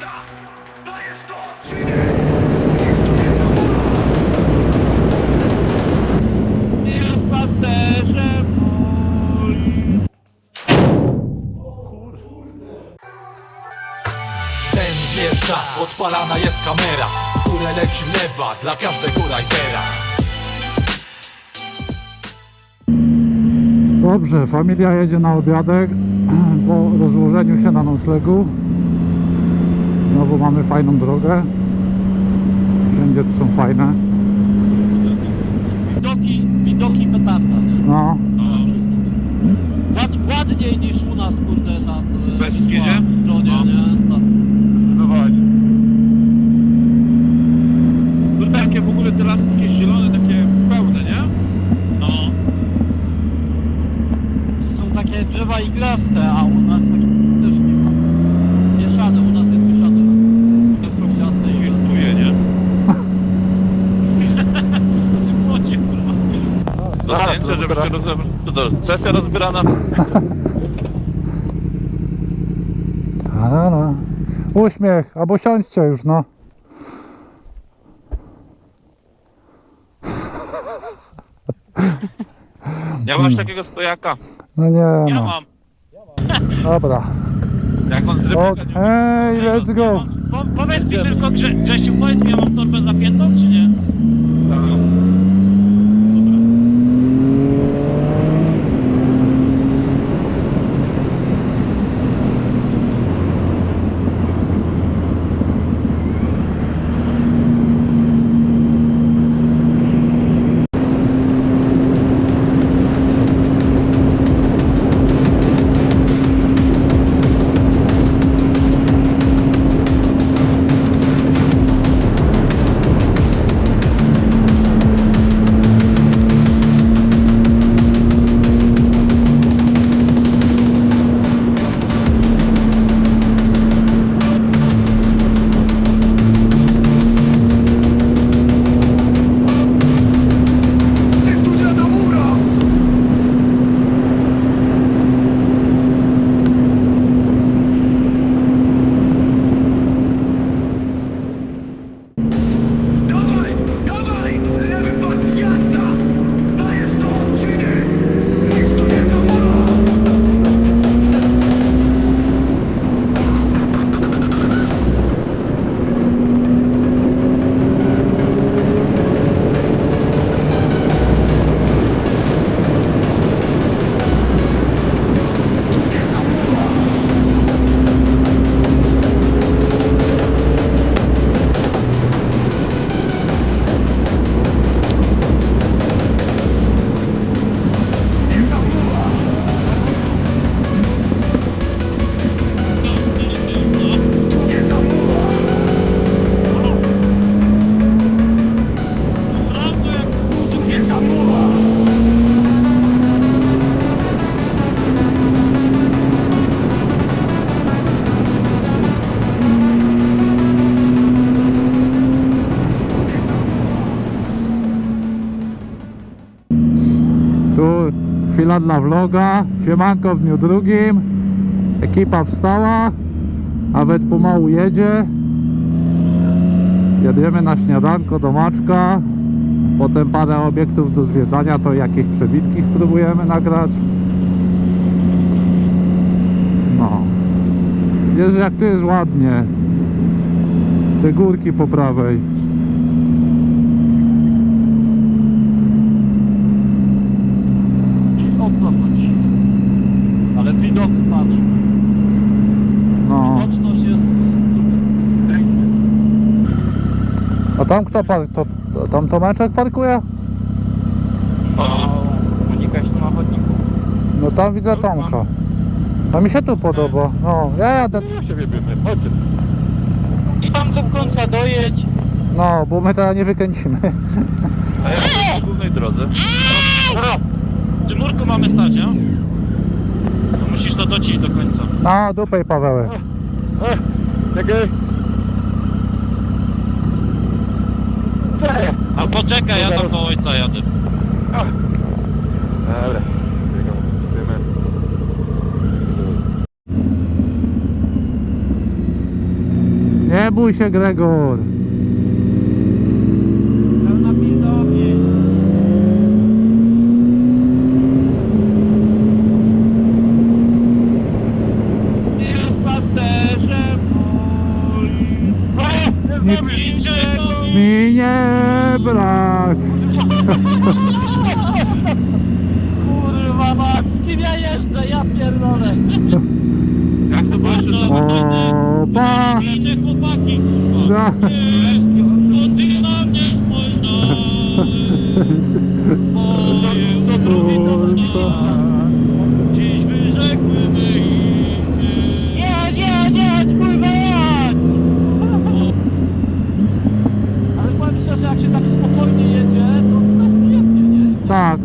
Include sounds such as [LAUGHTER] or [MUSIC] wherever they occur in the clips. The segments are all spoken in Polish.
Jazda! Dajesz to! Czyny! Jest pasterzem moim. Ten wjeżdża, odpalana jest kamera W górę leci lewa dla każdego rajdera Dobrze, familia jedzie na obiadek po rozłożeniu się na noclegu. Znowu mamy fajną drogę. Wszędzie tu są fajne. Widoki, widoki petarda, nie? No, Ład, ładniej niż u nas, kurde, na Bez jedzie? stronie, No. nie? Zdecydowanie. No takie w ogóle teraz takie zielone, takie pełne, nie? No. To są takie drzewa igraste, a u nas takie też nie ma. Mieszane, u nas jest mieszane. To są Ciasne i Świętuje, nie? w młocie, kurwa. Do zdjęcia, żeby się rozebrać. To to sesja rozbierana. no, no. Uśmiech, albo siądźcie już, no. Nie masz takiego stojaka. No nie Ja no. mam. Dobra. Jak on z rybaka nie Okej, let's go. Po, powiedz mi tylko, Grze, Grzesiu, powiedz mi, ja mam torbę zapiętą, dla vloga. Siemanko w dniu drugim. Ekipa wstała. Nawet pomału jedzie. Jedziemy na śniadanko do Maczka. Potem parę obiektów do zwiedzania, to jakieś przebitki spróbujemy nagrać. No. Wiesz jak tu jest ładnie. Te górki po prawej. o co chodzi. Ale widok, patrz. No. Widoczność jest super. Pięknie. A tam kto par... to, to, tam Tomeczek parkuje? Unikać nie ma chodników. No tam widzę Tomka. A mi się tu podoba. No, ja jadę. Ja się chodźcie. I tam do końca dojedź. No, bo my teraz nie wykręcimy. A ja jestem na głównej drodze. Czy murku mamy stać, ja? To musisz to docić do końca. No, dupej Pawełek. Czekaj. Czekaj. A poczekaj, ja tam do ojca jadę. Dobra. Nie bój się, Gregor. Pełna pizda ogień. Jest pasterzem moim. O, niczego. Mi nie brak. Kurwa mać, z kim ja jeszcze? Ja pierdolę. Jak to było jeszcze O, pa. Idzie chłopaki, kurwa. Da. To ty na mnie spojrzałeś. [LAUGHS] Moje, co drugi to znak. Dziś wyrzekły me imię. Jedź, jedź, jedź, kurwa, jedź! Ale powiem szczerze, jak się tak spokojnie jedzie, to to jest przyjemnie, nie? Tak.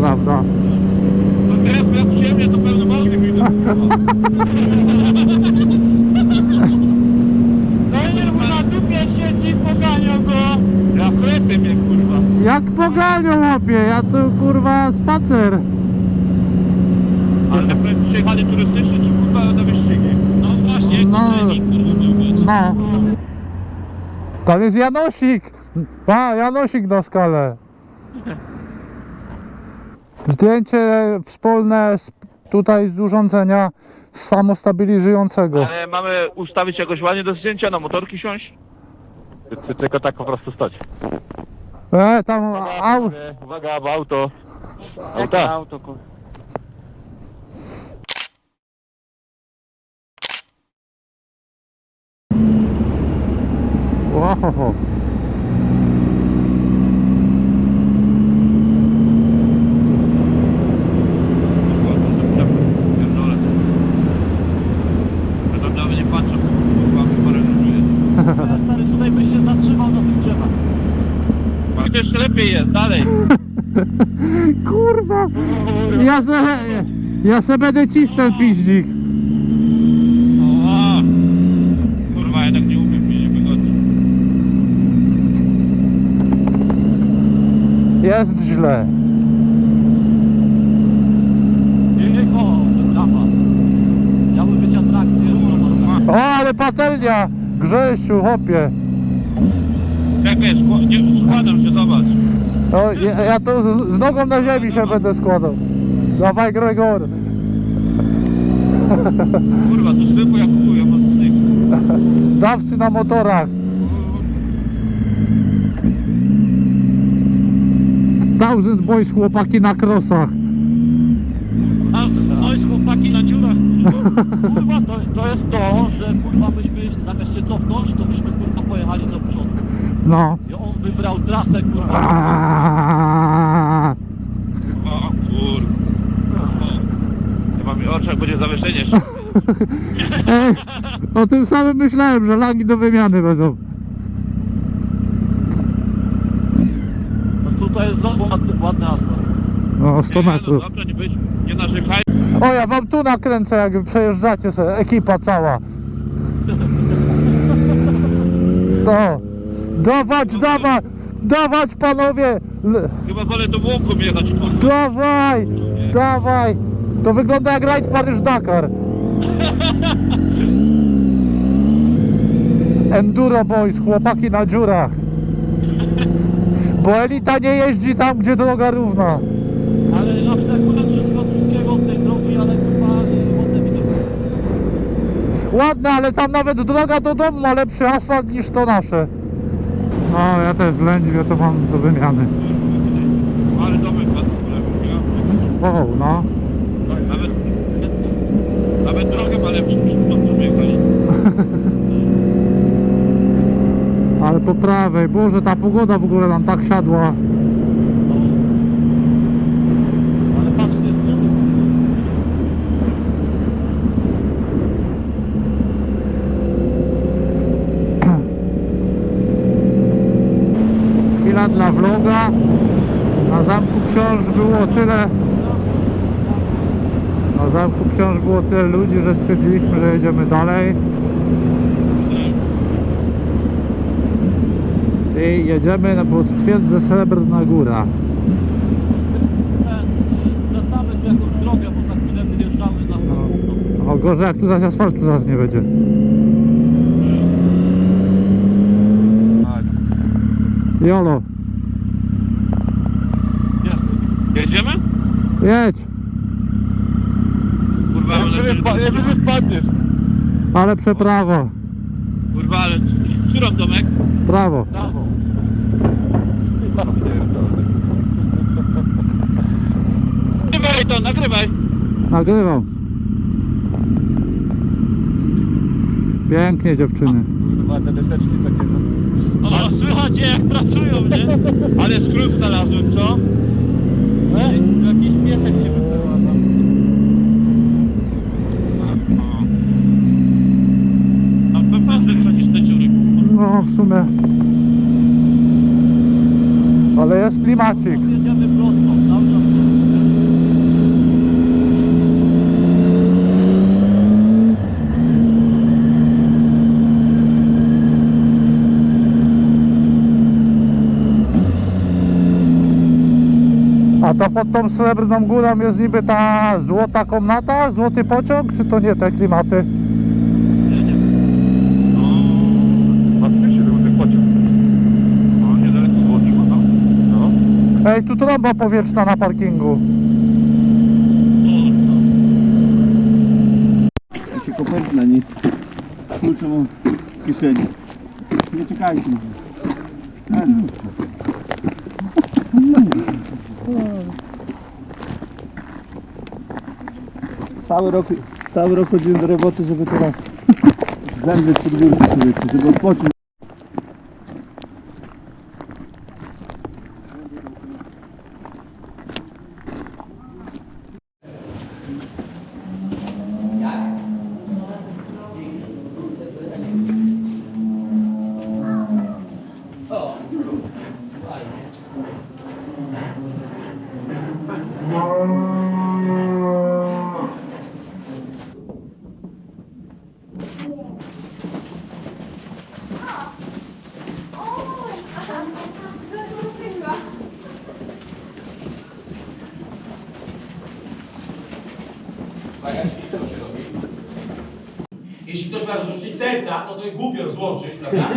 Prawda. No teraz jak przyjemnie to pełno małych widzę. Daniel mu na dupie siedzi, poganiał go. Ja klepie mnie kurwa. Jak poganią łapie, ja tu kurwa spacer. Ale przyjechali turystycznie czy kurwa na wyścigi? No właśnie, No. trening, kurwa, miał być. No. Tam jest Janosik. Pa, Janosik na skalę. Zdjęcie wspólne z, tutaj z urządzenia samostabilizującego. Ale mamy ustawić jakoś ładnie do zdjęcia, na motorki siąść? Ty, tylko tak po prostu stać. E, tam au, Uwaga, bo auto. Jakie auto, kurwa. [LAUGHS] Ohoho. Stary, tutaj byś się zatrzymał na tych drzewach. Jeszcze lepiej jest, dalej. [LAUGHS] [LAUGHS] Kurwa. Ja se, ja se będę cisnął piździk. O, kurwa, jednak nie umiem, mnie nie wygodzi. Jest źle. Jejko, brawa. Miały być atrakcje jeszcze. no. O, ale patelnia. Grzesiu, hopie. Jak wiesz, nie, składam się, zobacz. O, ja, ja tu z, z nogą na ziemi się będę składał. Dawaj Gregor. Kurwa, to zwykło jak kupuję, mam styk. Dawcy na motorach. Thousand Boys chłopaki na krosach. No jest chłopaki na dziurach. kurwa. Kurwa, to, to jest to, że kurwa byśmy zamiast się cofnąć, to byśmy kurwa pojechali do przodu. No. I on wybrał trasę kurwa. Aaaa. O kurwa. Chyba mi oczach będzie zawieszenie. [LAUGHS] Ej, o tym samym myślałem, że lagi do wymiany będą. No tutaj jest znowu ładny, ładny asfalt. O, 100 Nie, no metrów. dobra, nie, być, nie narzekaj. O, ja wam tu nakręcę, jak przejeżdżacie sobie, ekipa cała. [LAUGHS] To. Dawać, dawać, dawać panowie. L- Chyba wolę do łąką jechać, kurwa. Dawaj, dawaj. To wygląda jak rajd Paryż-Dakar. Enduro Boys, chłopaki na dziurach. Bo elita nie jeździ tam, gdzie droga równa. Ale abstrahując wszystko, wszystkiego od tej drogi, ale chyba y, ładne widoki. Ładna, ale tam nawet droga do domu ma lepszy asfalt niż to nasze. No, ja też w Lędźwie to mam do wymiany. Ale padł, kurwa. O, no. Nawet, nawet drogę ma lepszą niż tą, co jechali. [LAUGHS] Ale po prawej, Boże, ta pogoda w ogóle nam tak siadła. dla vloga. Na zamku wciąż było tyle na zamku wciąż było tyle ludzi, że stwierdziliśmy, że jedziemy dalej. I jedziemy na Twierdze Srebrna Góra. Zwracamy tu jakąś drogę, bo za chwilę wyjeżdżamy na no. O gorzej, jak tu zaś asfaltu zaraz nie będzie. Tak. Jolo. Jedź, Kurwa, ale... Nie wyżej wpadniesz. ale przeprawo, Kurwa, ale... W którą domek? prawo. Brawo. Nagrywaj to, nagrywaj. Nagrywam. Pięknie dziewczyny. Kurwa, te deseczki takie, no. O, słychać je jak pracują, nie? Ale skrót znalazłem, co? E? Piesek się wyprowadza. A pewno lepsza niż te dziury. No w sumie. Ale jest klimacik. Jedziemy prosto, wiesz? A to pod tą srebrną górą jest niby ta złota komnata, złoty pociąg, czy to nie te klimaty? Nie, nie wiem. Faktycznie był ten pociąg. No, niedaleko no. No. Ej, tu trąba powietrzna na parkingu. Ja się koperty na niej. Klucze mam w kieszeni. Nie czekajcie. Cały rok, cały rok chodziłem do roboty, żeby teraz [LAUGHS] zemrzeć pod górę człowieku, żeby odpocząć. Jeśli ktoś ma rozrusznik serca, no to głupio rozłączyć, prawda?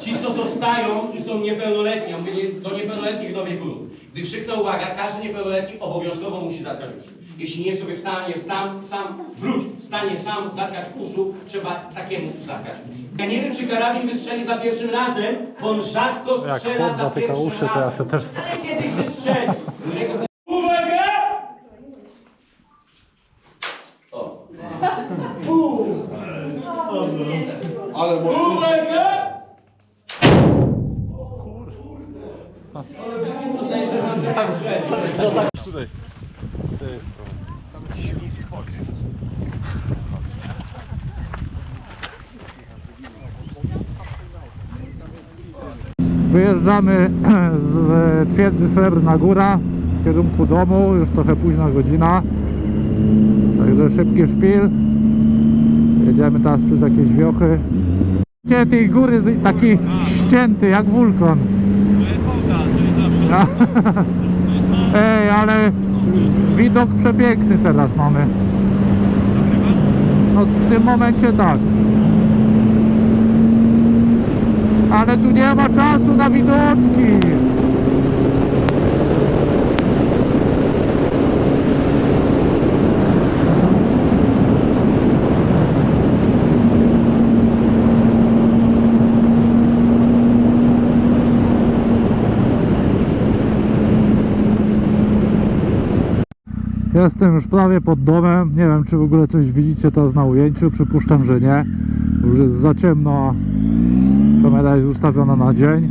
Ci, co zostają i są niepełnoletni, do niepełnoletnich do wieku. Gdy krzyknę uwaga, każdy niepełnoletni obowiązkowo musi zatkać uszy. Jeśli nie sobie wstanie, sam, sam, wróć, wstanie sam, zatkać uszu, trzeba takiemu zatkać uszy. Ja nie wiem, czy karabin wystrzeli za pierwszym razem, bo on rzadko Jak strzela chłop za zatyka pierwszym uszy, to ja razem. se też Ale kiedyś wystrzeli. Uwaga! O. Uwaga! Przed. Wyjeżdżamy z twierdzy Srebrna Góra w kierunku domu, już trochę późna godzina. Także szybki szpil. Jedziemy teraz przez jakieś wiochy. Gdzie tej góry taki ścięty jak wulkan. To jest woda, to jest zawsze. [LAUGHS] Ej, ale widok przepiękny teraz mamy. No w tym momencie tak. Ale tu nie ma czasu na widoczki. Jestem już prawie pod domem. Nie wiem, czy w ogóle coś widzicie teraz na ujęciu. Przypuszczam, że nie. Już jest za ciemno. Kamera jest ustawiona na dzień.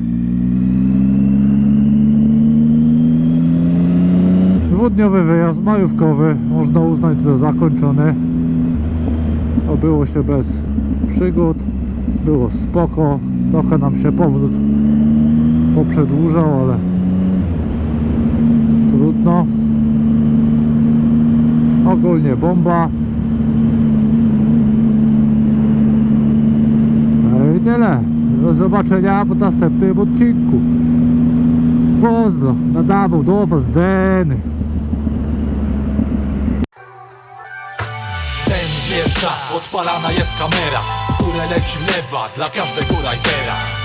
Dwudniowy wyjazd majówkowy. Można uznać za zakończony. Obyło się bez przygód. Było spoko. Trochę nam się powrót poprzedłużał, ale Ogólnie bomba. No i tyle. Do zobaczenia w następnym odcinku. Pozdro, nadawał do was Deny. Ten wjeżdża, odpalana jest kamera W górę leci lewa dla każdego rajdera